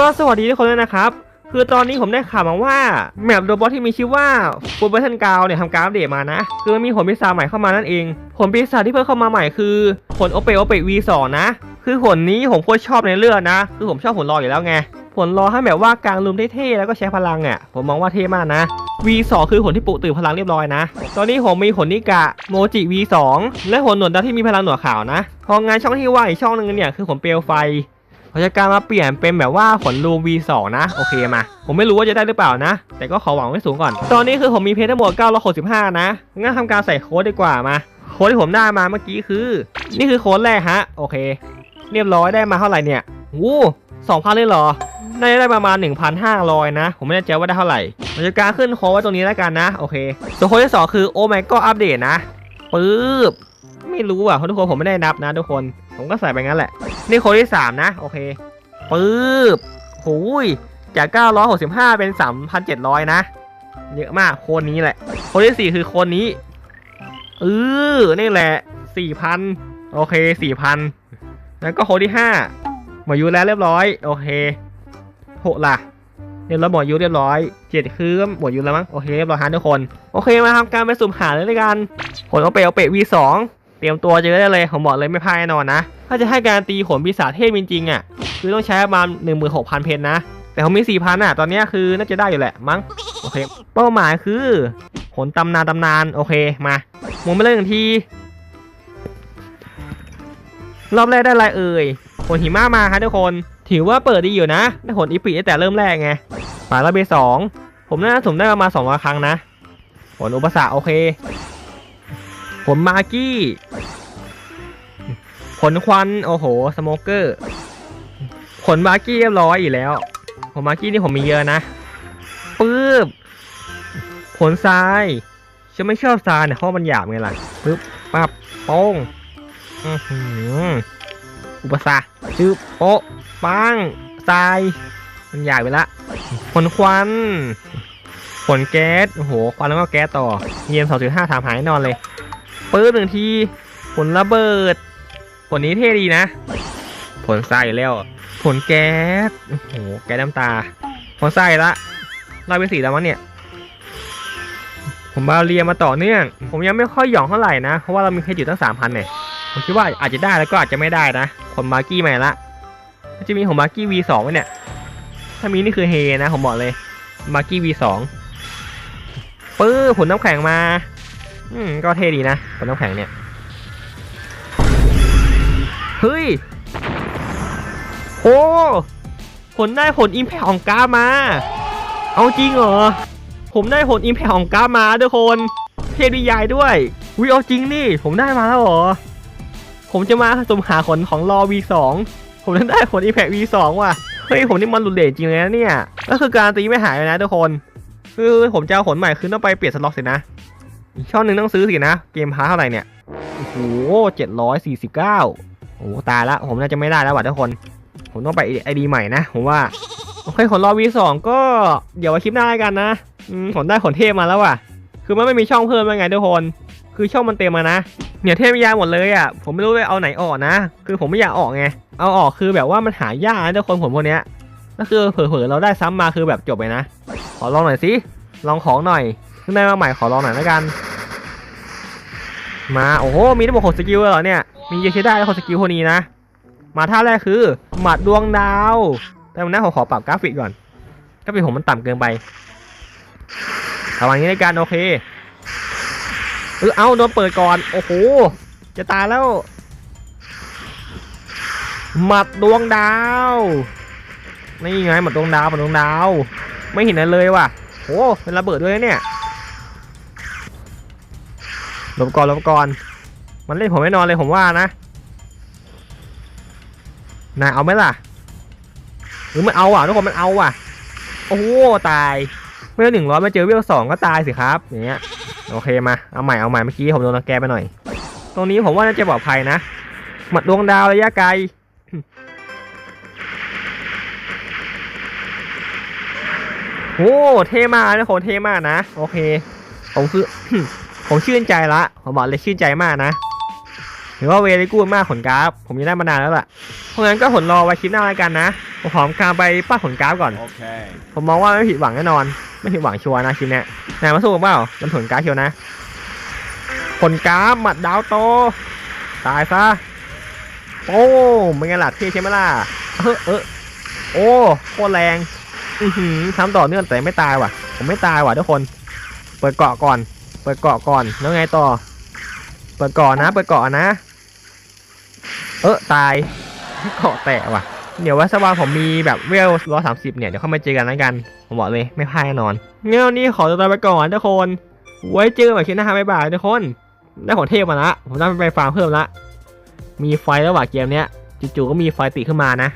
ก็สวัสดีทุกคนด้วยนะครับ คือตอนนี้ผมได้ข่าวมาว่าแมปโรบอทที่มีชื่อว่าฟูเบอร์ทันกาวเนี่ยทำการอัปเดตมานะ คือมันมีผลปีศาจใหม่เข้ามานั่นเอง ผลปีศาจที่เพิ่มเข้ามาใหม่คือผลโอเปโอเป V2 นะ คือผลนี้ผมโคตรชอบในเรื่องนะ คือผมชอบผลรออยู่แล้วไง ผลรอให้แบบว่ากลางลุมเท่ๆแล้วก็ใช้พลังอะ ผมมองว่าเท่มากนะ V2 คือผลที่ปลุกตื่นพลังเรียบร้อยนะ ตอนนี้ผมมีผลนิกะโมจิ V2 และผลหนวดดาวที่มีพลังหนวดขาวนะ พองานช่องที่ว่าอีกช่องหนึงเนี่ยคือผลเปลวไฟ เขาจะการมาเปลี่ยนเป็นแบบว่าขนรูม V2 นะ โอเคมา ผมไม่รู้ว่าจะได้หรือเปล่านะ แต่ก็ขอหวังไว้สูงก่อน ตอนนี้คือผมมีเพชรทั้งหมด965 นะ งั้นทำการใส่โค้ดดีกว่ามา โค้ดที่ผมได้มาเมื่อกี้คือ นี่คือโค้ดแรกฮะ โอเค เรียบร้อยได้มาเท่าไหร่เนี่ยวู้สองพันเลยเหรอ ได้ได้ประมาณ 1,500 นะ ผมไม่แน่ใจว่าได้เท่าไหร่ผมจะการขึ้นโค้ดไว้ตรงนี้แล้วกันนะ โอเคส่วนโค้ดที่สองคือโอ m มก็อัปเดตนะปึ๊บไม่รู้อะทุกคนผมไม่ได้นับนะทุกคน ผมก็ใส่ไปงั้นแหละ นี่โค้ดที่3นะ โอเคปึ๊บหูยจาก 965 เป็น 3,700 นะ เยอะมากโคนนี้แหละโคนที่4คือโคนนี้เออนี่แหละ 4,000 โอเค 4,000 แล้วก็โคนที่5หมอยุแล้วเรียบร้อย โอเคหกล่ะเรียบร้อยหมอยุเรียบร้อยเจ็ดคือหมอยุแล้วมั้งโอเคเรียบร้อยฮะทุกคน โอเคมาทำการไปสุ่มหาเลยด้วยกันผลเอาเปเอาเป V2 เตรียมตัวเจอได้เลยผมบอกเลยไม่พลาดแน่นอนนะ ถ้าจะให้การตีขนปีศาจเทพจริงๆอะคือต้องใช้ประมาณ16,000เพนนะ แต่ผมมี4,000อะตอนนี้คือน่าจะได้อยู่แหละมั้งโอเคเป้าหมายคือผลตำนานตำนานโอเคมาหมุนไปเลยหนึ่งทีรอบแรกได้ไรเอ่ยผลหิมะมาครับทุกคน ถือว่าเปิดดีอยู่นะได้ผลอีพิตั้งแต่เริ่มแรกไงฝารอบเบสองผมน่าจะสุ่มได้ประมาณ200ครั้งนะผลอุปสรรคโอเคผลมากี้ ผลควัน โอ้โห สโมเกอร์ผลมากี้เรียบร้อยอีกแล้วผลมากี้นี่ผมมีเยอะนะปึ๊บผลทราย ฉันไม่ชอบทรายเนี่ยเพราะมันหยาบไงล่ะปึ๊บปั๊บโป้งอุปสรรคจึ๊บโป๊ะปังทราย มันหยาบไปละผลควันผลแก๊ส โอ้โห ควันแล้วก็แก๊สต่อเยียม2.5ถามหายแน่นอนเลยปื้ดหนึ่งทีผลระเบิด ผลนี้เท่ดีนะ ผลทรายแล้ว ผลแก๊สโอ้โหแก๊สน้ำตา ผลทรายละลายเป็นสีแล้วมั้งเนี่ย ผมบาเรียมาต่อเนื่อง ผมยังไม่ค่อยหยองเท่าไหร่นะ เพราะว่าเรามีเพชรอยู่ตั้งสามพันเนี่ย ผมคิดว่าอาจจะได้แล้วก็อาจจะไม่ได้นะผลมาร์กี้ใหม่ละจะมีของมาร์กี้ V2 ไว้เนี่ย ถ้ามีนี่คือเฮนะผมบอกเลยมาร์กี้ V2 ปื้อผลน้ำแข็งมา อืมก็เท่ดีนะผลน้ำแข็งเนี่ย เฮ้ย โอ้ผลได้ผลอิมแพคของกามา เอาจริงเหรอ ผมได้ผลอิมแพคของกามาทุกคน เทพนิยายด้วยวิเอาจริงนี่ ผมได้มาแล้วเหรอ ผมจะมาสมหาผลของรอ V2 ผมจะได้ผลอิมแพค V2 ว่ะ เฮ้ยผมนี่มันรุนแรงจริงเลยนะเนี่ย ก็คือการตีไม่หายเลยนะทุกคน คือผมจะเอาผลใหม่คือต้องไปเปลี่ยนสล็อตสินะอีกช่องหนึ่งต้องซื้อสินะ เกมพาเท่าไหร่เนี่ย โอ้โหเจ็ดร้อยสี่สิบเก้า โอ้โหตายละผมน่าจะไม่ได้แล้วว่ะทุกคน ผมต้องไปไอดีใหม่นะผมว่าโอเคผลรอ V2 ก็เดี๋ยวไว้คลิปหน้ากันนะอืมผมได้ผลเทพมาแล้วว่ะ คือมันไม่มีช่องเพิ่มแล้วไงทุกคน คือช่องมันเต็มมานะเนี่ยเทพยาหมดเลยอะผมไม่รู้เลยเอาไหนออกนะ คือผมไม่อยากออกไงเอาออกคือแบบว่ามันหายากนะทุกคนผมพวกเนี้ยก็คือเผลอๆเราได้ซ้ำมาคือแบบจบเลยนะ ขอลองหน่อยสิลองของหน่อยเพิ่งได้มาใหม่ขอลองหน่อยแล้วกัน มาโอ้โหมีทั้งหมดหกสกิลเลยเหรอเนี่ย มีเยอะใช้ได้แล้วหกสกิลพวกนี้นะ มาท่าแรกคือ หมัดดวงดาวแต่วันนี้ผมขอปรับกราฟิกก่อนกราฟิกผมมันต่ำเกินไปประมาณนี้ในการโอเคเออเอาโดนเปิดก่อน โอ้โห จะตายแล้ว หมัดดวงดาว นี่ไงหมัดดวงดาวหมัดดวงดาว ไม่เห็นอะไรเลยว่ะโอ้เป็นระเบิดด้วยเนี่ยหลบก่อนหลบก่อน มันเล่นผมไม่นอนเลยผมว่านะนายเอาไหมล่ะ หรือมันเอาอะทุกคนมันเอาอะ โอ้โหตาย เมื่อหนึ่งร้อยมาเจอเวลสองก็ตายสิครับอย่างเงี้ยโอเคมาเอาใหม่เอาใหม่เมื่อกี้ผมโดนแกไปหน่อย ตรงนี้ผมว่าน่าจะปลอดภัยนะหมัดดวงดาวระยะไกลโอ้เท่มากนะคนเท่มากนะ โอเค ผมคือ ผมชื่นใจละผมบอกเลยชื่นใจมากนะ ถือว่าเวลีกูดมากผลกราฟ ผมยังได้มานานแล้วล่ะ เพราะงั้นก็ผลรอไว้คลิปหน้าแล้วกันนะ ผมขอการไปป้าดผลกราฟก่อน Okay. ผมมองว่าไม่ผิดหวังแน่นอน ไม่ผิดหวังชัวร์นะชิ้นเนี้ยไหนมาสู้กันเปล่ามันผลกราฟเชียวนะ ผลกราฟหมัดดาวโต ตายซะ โอ้เป็นไงล่ะเท่ใช่ไหมล่ะ เออเออโอ้โคตรแรง อือหือทำต่อเนื่องแต่ไม่ตายว่ะ ผมไม่ตายว่ะทุกคน เปิดเกาะก่อน เปิดเกาะก่อน แล้วไงต่อ เปิดเกาะนะ เปิดเกาะนะ เออตายเกาะแตะว่ะ เดี๋ยวว่าสวาผมมีแบบเวลร้อยสามสิบเนี่ย เดี๋ยวเข้ามาเจอกันแล้วกัน ผมบอกเลยไม่พลาดแน่นอน เงี้ยวันนี้ขอตัวไปก่อนทุกคน ไว้เจอกันใหม่คลิปหน้าบ๊ายบายทุกคน ได้ของเทพมาละ ผมต้องไปฟาร์มเพิ่มละ มีไฟแล้วว่ะเกมเนี้ยจู่ๆก็มีไฟติดขึ้นมานะ